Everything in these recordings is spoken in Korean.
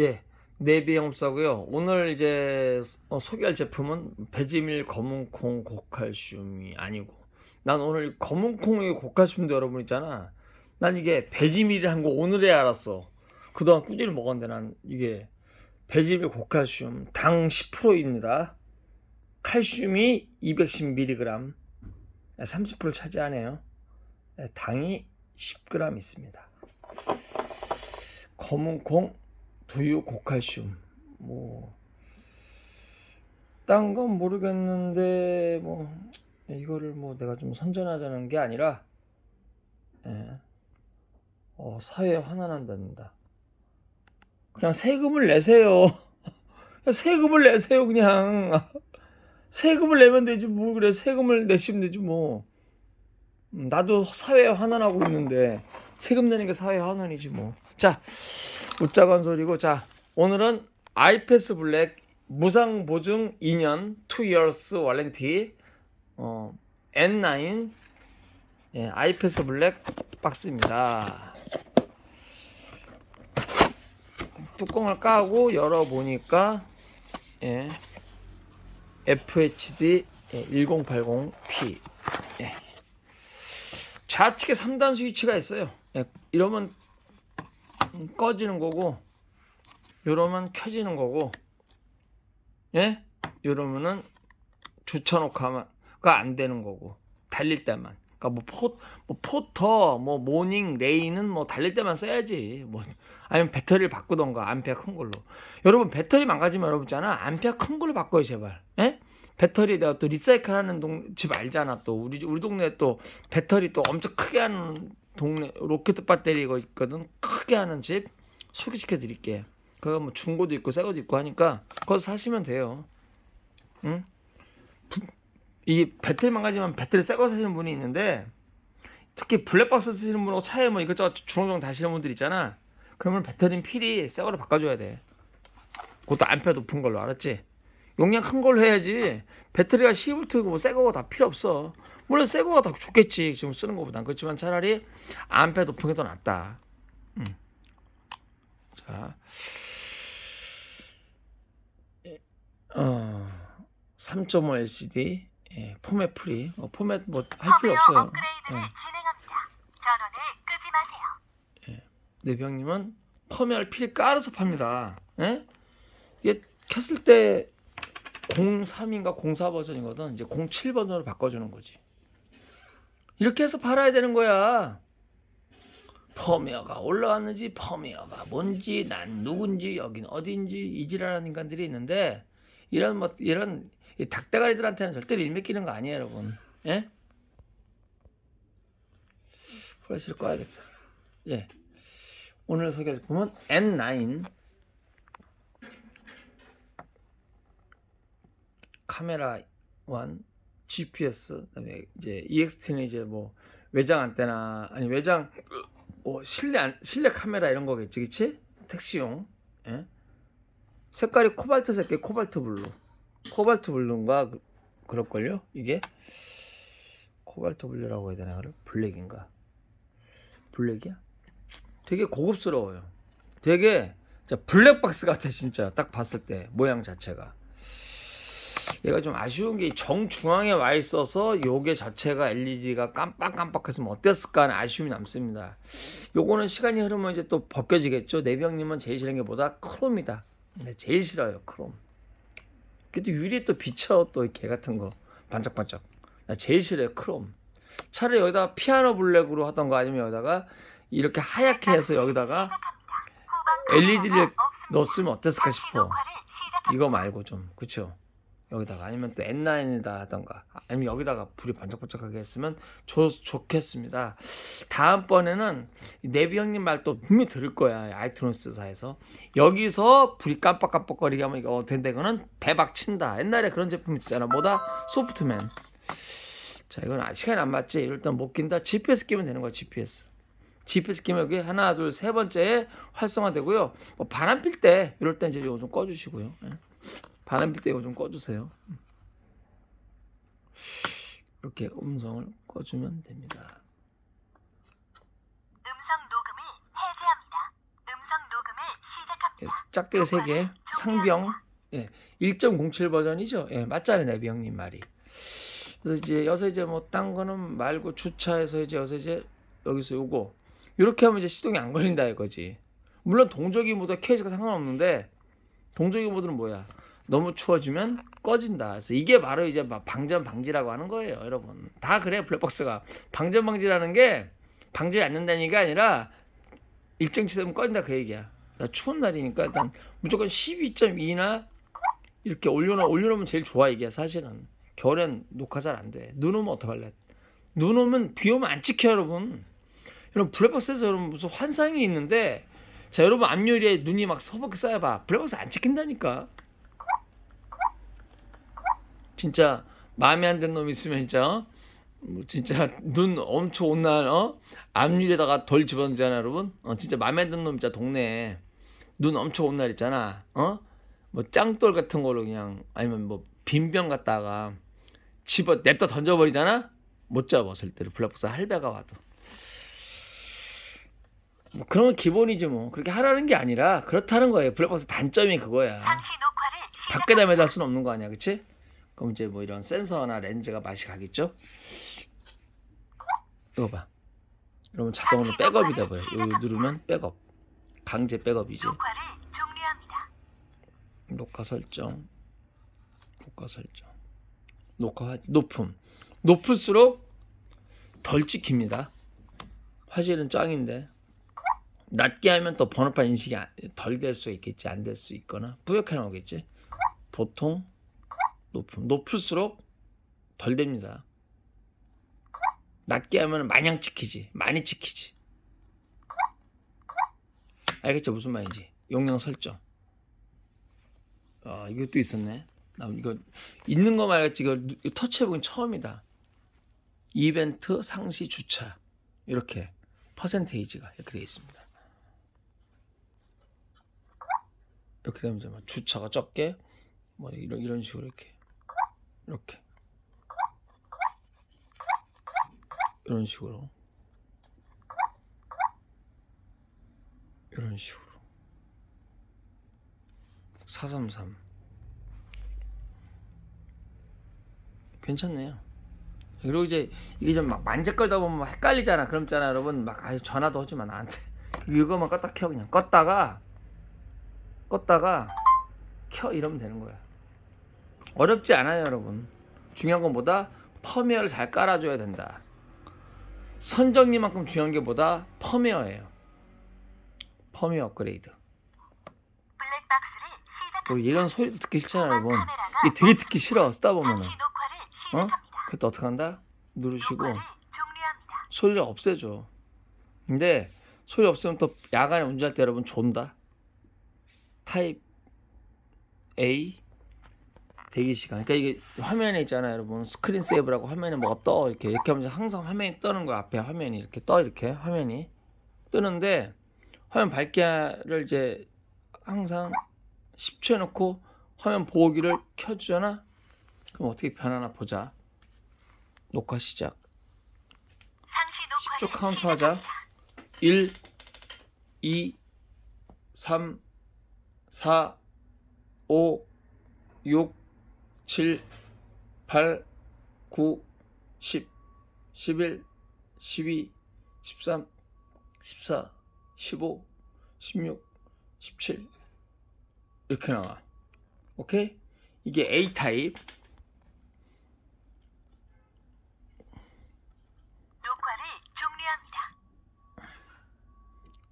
예, 네비영업사고요. 오늘 이제 어, 소개할 제품은 베지밀 검은콩 고칼슘이 아니고 난 오늘 검은콩의 고칼슘도 여러분 있잖아. 난 이게 베지밀이란 거 오늘에 알았어. 그동안 꾸준히 먹었는데 난 이게 베지밀 고칼슘 당 10%입니다. 칼슘이 210mg 30%를 차지하네요. 예, 당이 10g 있습니다. 검은콩 두유 고칼슘 뭐 딴 건 모르겠는데 뭐 이거를 뭐 내가 좀 선전하자는 게 아니라 예. 어, 사회에 환원한답니다. 그냥 세금을 내세요. 세금을 내세요 그냥 세금을 내면 되지 뭐 그래 세금을 내시면 되지 뭐 음, 나도 사회에 환원하고 있는데 세금 내는 게 사회 환원이지 뭐. 자, 웃자건 소리고 자, 오늘은 아이패스 블랙 무상 보증 2년 2 years warranty 어, N9 예, 아이패스 블랙 박스입니다. 뚜껑을 까고 열어 보니까 예. FHD 1080p 예. 좌측에 3단 스위치가 있어요. 예, 이러면 꺼지는 거고, 이러면 켜지는 거고, 예? 이러면은 주차 녹화가 안 되는 거고, 달릴 때만. 그러니까 뭐 포, 뭐 포터, 뭐 모닝, 레이는 뭐 달릴 때만 써야지. 뭐 아니면 배터리를 바꾸던가 암페어 큰 걸로. 여러분 배터리 망가지면 여러분 있잖아 암페어 큰 걸로 바꿔요 제발. 예? 배터리 내가 또 리사이클 하는 동, 집 알잖아 또. 우리 집- 우리 동네 또 배터리 또 엄청 크게 하는 동네 로켓 배터리 이거 있거든. 크게 하는 집 소개시켜 드릴게. 그거 뭐 중고도 있고 새거도 있고 하니까 거기서 사시면 돼요. 응? 부- 이 배터리 망가지면 배터리 새거 사시는 분이 있는데 특히 블랙박스 쓰시는 분하고 차에 뭐 이것저것 주렁주렁 다시는 분들 있잖아. 그러면 배터리는 필히 새거로 바꿔줘야 돼. 그것도 암페어 높은 걸로 알았지? 용량 큰 걸로 해야지 배터리가 12V고 뭐 새거가 다 필요 없어 물론 새 거가 더 좋겠지 지금 쓰는 것보단 그렇지만 차라리 암페어 높은 게 더 낫다 음. 자 어, 3.5 LCD 예, 포맷 프리 어, 포맷 뭐 할 필요 없어요 업그레이드를 예. 진행합니다. 전원을 끄지 마세요. 내병님은 펌웨어를 필히 깔아서 팝니다. 예? 이게 켰을 때 03인가 04 버전이거든. 이제 07 버전으로 바꿔주는 거지. 이렇게 해서 팔아야 되는 거야. 펌웨어가 올라왔는지 펌웨어가 뭔지 난 누군지 여긴 어딘지 이지라는 인간들이 있는데 이런 뭐 이런 이 닭대가리들한테는 절대로 일맥기는 거 아니에요, 여러분. 예? 플래시를 꺼야겠다. 예. 오늘 소개할 제품은 N9 카메라 1 GPS 그다음에 이제 EXT는 이제 뭐 외장 안테나 아니 외장 뭐 실내 안, 실내 카메라 이런 거겠지 그치? 택시용 예? 색깔이 코발트 색깔 코발트 블루. 코발트 블루인가? 그, 그럴걸요? 이게? 코발트 블루라고 해야 되나 그래 블랙인가? 블랙이야? 되게 고급스러워요. 되게 블랙박스 같아 진짜. 딱 봤을 때 모양 자체가. 얘가 좀 아쉬운 게 정중앙에 와 있어서 요게 자체가 LED가 깜빡깜빡했으면 어땠을까 하는 아쉬움이 남습니다. 요거는 시간이 흐르면 이제 또 벗겨지겠죠. 내병님은 제일 싫은 게 뭐다? 크롬이다. 네, 제일 싫어요 크롬. 그래도 유리에 또 비쳐 또 개 같은 거 반짝반짝. 나 제일 싫어요 크롬. 차라리 여기다가 피아노 블랙으로 하던가 아니면 여기다가 이렇게 하얗게 해서 여기다가 LED를 넣었으면 어땠을까 싶어. 이거 말고 좀 그쵸? 여기다가 아니면 또 N9에다 하던가 아니면 여기다가 불이 반짝반짝하게 했으면 좋, 좋겠습니다. 다음번에는 이 네비 형님 말또 분명히 들을 거야 아이튠스사에서 여기서 불이 깜빡깜빡거리게 하면 이거 된다 이거는 대박 친다. 옛날에 그런 제품 있었잖아. 뭐다 소프트맨. 자 이건 아- 시간이 안 맞지. 땐못 낀다. GPS 끼면 되는 거야 GPS. GPS 끼면 여기 하나 둘 세 번째에 활성화되고요. 뭐 바람 필 때 이럴 때 이제 좀 꺼주시고요. 예. 바람 필때 이거 좀 꺼주세요. 이렇게 음성을 꺼주면 됩니다. 음성 녹음을 해제합니다. 음성 녹음을 시작합니다. 예, 짝대기 3개, 상병, 예, 1.07 버전이죠. 예, 맞잖아요, 내비 형님 말이. 그래서 이제 여기서 이제 뭐 딴 거는 말고 주차해서 이제 여기서 이제 여기서 요거 이렇게 하면 이제 시동이 안 걸린다 이거지. 물론 동조기 모드 케이스가 상관없는데 동조기 모드는 뭐야? 너무 추워지면 꺼진다. 그래서 이게 바로 이제 막 방전 방지라고 하는 거예요, 여러분. 다 그래 블랙박스가 방전 방지라는 게 방전이 않는다는 게 아니라 일정 치되면 꺼진다 그 얘기야. 나 추운 날이니까 일단 무조건 12.2나 이렇게 올려놓 올려놓으면 제일 좋아 이게 사실은. 겨울엔 녹화 잘 안 돼. 눈 오면 어떡할래? 눈 오면 비 오면 안 찍혀 여러분. 여러분 블랙박스에서 여러분 무슨 환상이 있는데 자 여러분 앞유리에 눈이 막 서럽게 쌓여봐. 블랙박스 안 찍힌다니까. 진짜 마음에 안 드는 놈 있으면 진짜 어? 뭐 진짜 눈 엄청 온 날 어? 앞유리에다가 돌 집어넣잖아 여러분. 어 진짜 마음에 안 드는 놈 있잖아 동네에 눈 엄청 온 날 있잖아. 어? 뭐 짱돌 같은 걸로 그냥 아니면 뭐 빈병 갖다가 집어 냅다 던져버리잖아. 못 잡아 절대로 블랙박스 할배가 와도. 뭐 그런 건 기본이지 뭐 그렇게 하라는 게 아니라 그렇다는 거예요. 블랙박스 단점이 그거야. 밖에다 매달 수는 없는 거 아니야, 그치? 그럼 이제 뭐 이런 센서나 렌즈가 맛이 가겠죠? 이거 봐. 그러면 자동으로 백업이 돼버려. 여기 누르면 백업. 강제 백업이지. 녹화 설정. 녹화 설정. 녹화 화- 높음. 높을수록 덜 찍힙니다. 화질은 짱인데. 낮게 하면 또 번호판 인식이 덜 될 수 있겠지, 안 될 수 있거나 뿌옇게 나오겠지. 보통 높음. 높을수록 덜 됩니다. 낮게 하면 마냥 찍히지, 많이 찍히지. 알겠죠? 무슨 말인지. 용량 설정. 아 이것도 있었네. 나 이거 있는 거 말겠지. 이거, 터치해보긴 처음이다. 이벤트 상시 주차 이렇게 퍼센테이지가 이렇게 되어 있습니다. 이렇게 되면 막 주차가 적게 뭐 이런 이런 식으로 이렇게 이렇게 이런 식으로 이런 식으로 433 괜찮네요. 그리고 이제 이게 좀 막 만질걸다 보면 막 헷갈리잖아. 그럼 있잖아 여러분 막 아유 전화도 하지 마 나한테. 이거만 껐다 켜 그냥 껐다가 껐다가 켜 이러면 되는 거야. 어렵지 않아요 여러분. 중요한 건 뭐다? 펌웨어를 잘 깔아줘야 된다. 선정리만큼 중요한 게 뭐다? 펌웨어예요. 펌웨어 업그레이드. 그리고 이런 소리도 듣기 싫잖아 여러분. 이게 되게 듣기 싫어 쓰다 보면은. 어? 그때 어떻게 한다? 누르시고. 소리를 없애줘. 근데 소리 없으면 또 야간에 운전할 때 여러분 존다. 타입 A 대기 시간. 그러니까 이게 화면에 있잖아요, 여러분. 스크린 세이브라고 화면에 뭐가 떠 이렇게 이렇게 하면 항상 화면이 뜨는 거야. 앞에 화면이 이렇게 떠 이렇게 화면이 뜨는데 화면 밝기를 이제 항상 10초 해놓고 화면 보호기를 켜주잖아. 그럼 어떻게 변하나 보자. 녹화 시작. 상시 10초 녹화를 카운트 하자. 1, 2, 3, 4, 5, 6, 7, 8, 9, 10, 11, 12, 13, 14, 15, 16, 17 이렇게 나와. 오케이? 이게 A 타입. 녹화를 종료합니다.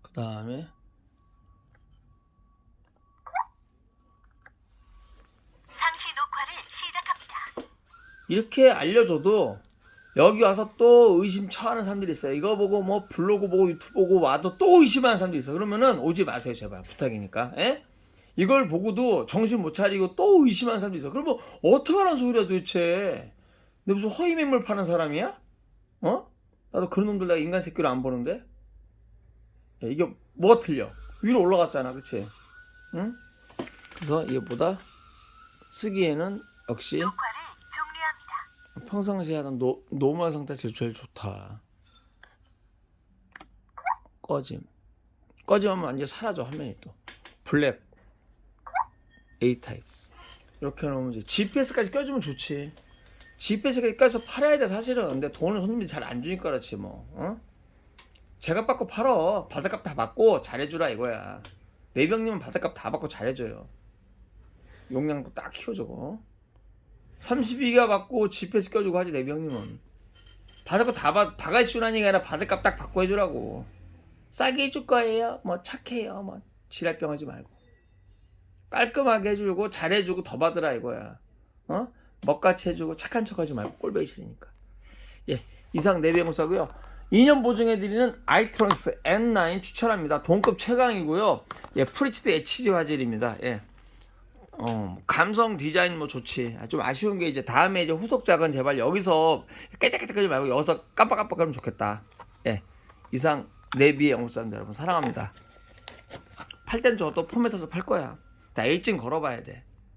그 다음에 상시 녹화를 시작합니다. 이렇게 알려줘도 여기 와서 또 의심 처하는 사람들이 있어요. 이거 보고 뭐 블로그 보고 유튜브 보고 와도 또 의심하는 사람들이 있어. 그러면은 오지 마세요, 제발 부탁이니까. 에? 이걸 보고도 정신 못 차리고 또 의심하는 사람들이 있어. 그러면 어떡하라는 소리야 도대체? 내 무슨 허위 매물 파는 사람이야? 어? 나도 그런 놈들 내가 인간 새끼로 안 보는데. 야, 이게 뭐가 틀려? 위로 올라갔잖아, 그치? 응? 그래서 이게 보다 쓰기에는 역시. 평상시에 하던 노, 노멀 상태 제일 제일 좋다. 꺼짐. 꺼짐하면 완전 사라져 화면이 또. 블랙 A 타입 이렇게 놓으면 이제 GPS까지 껴주면 좋지. GPS까지 껴서 팔아야 돼 사실은. 근데 돈을 손님들이 잘 안 주니까 그렇지 뭐. 어? 제값 받고 팔어. 바닷값 다 받고 잘해주라 이거야. 내병님은 바닷값 다 받고 잘해줘요. 용량도 딱 키워주고. 32기가 받고 GPS 껴주고 하지 내병님은. 바닷값 다 받, 바가지슈라는 게 아니라 바닷값 딱 받고 해주라고. 싸게 해줄 거예요. 뭐 착해요. 뭐 지랄병 하지 말고. 깔끔하게 해주고 잘해주고 더 받으라 이거야. 어? 먹같이 해주고 착한 척하지 말고 꼴보기 싫으니까. 예, 이상 내비용사고요. 2년 보증해드리는 아이트로닉스 N9 추천합니다. 동급 최강이고요. 예, 프리치드 HG 화질입니다. 예. 어, 감성 디자인 뭐 좋지. 아, 좀 아쉬운 게 이제 다음에 이제 후속작은 제발 여기서 깨작깨작하지 말고 여기서 깜빡깜빡하면 좋겠다. 예. 이상 내비의 영사입니다. 여러분 사랑합니다. 팔 땐 저도 포맷해서 팔 거야. 나 일진 걸어봐야 돼.